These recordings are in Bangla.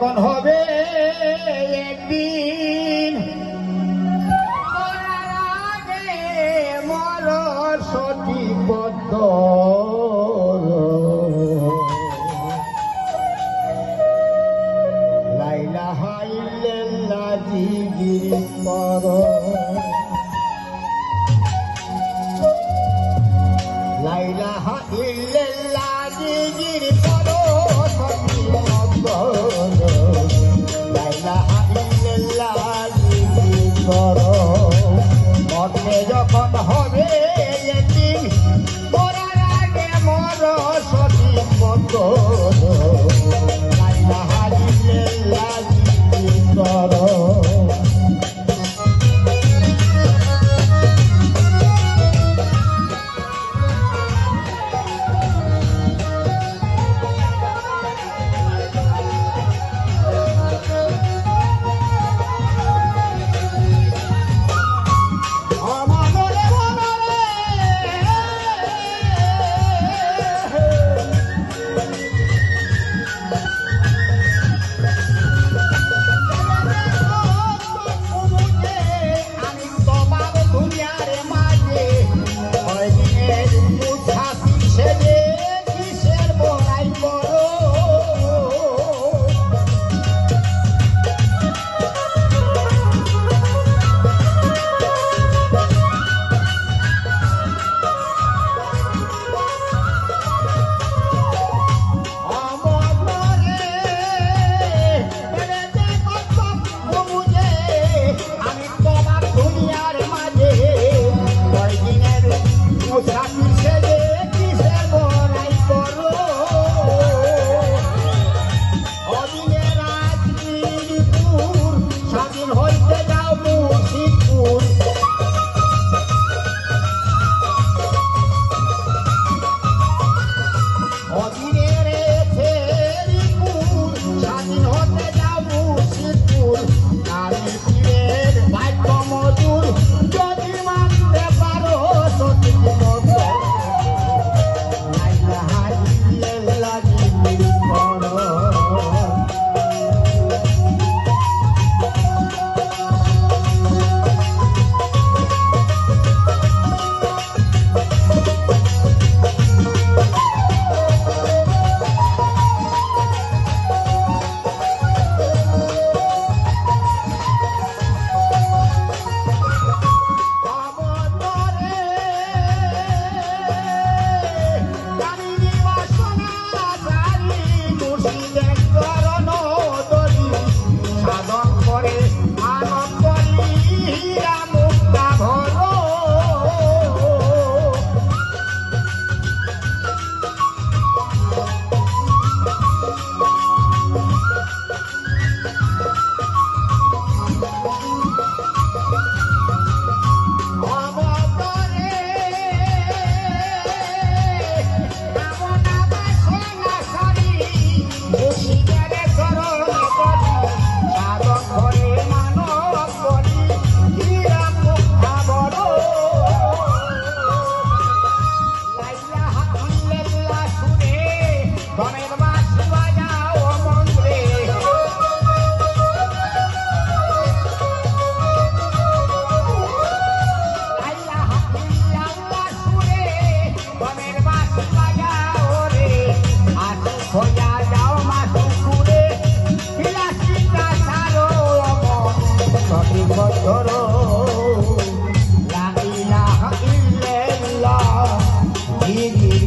কখন হবে একদিন? মর সতী পদ্ম লাইলা হাইল্লা জিগির পর। লাইলা হাইল্লা জিগির পর সতী যখন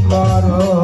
tomorrow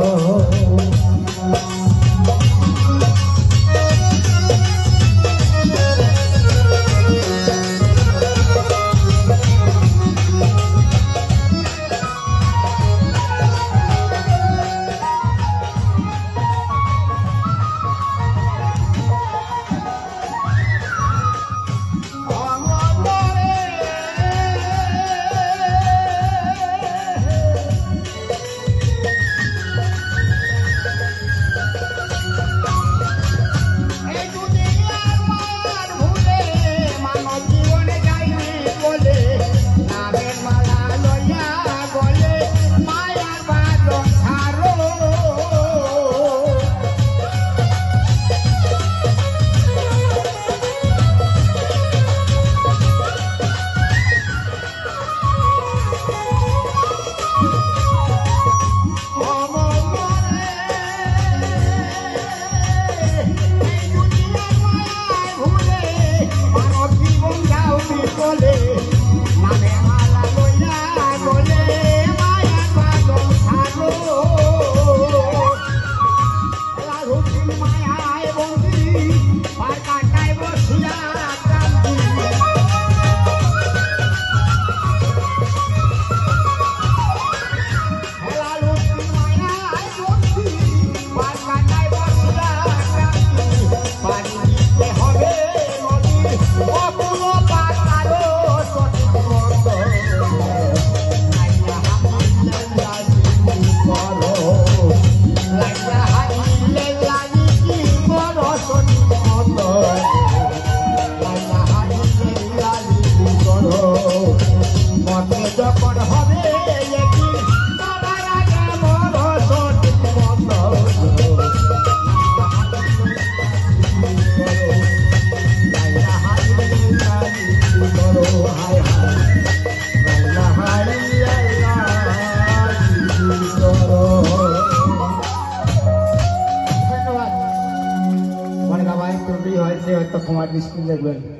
como a Cristina Glenn.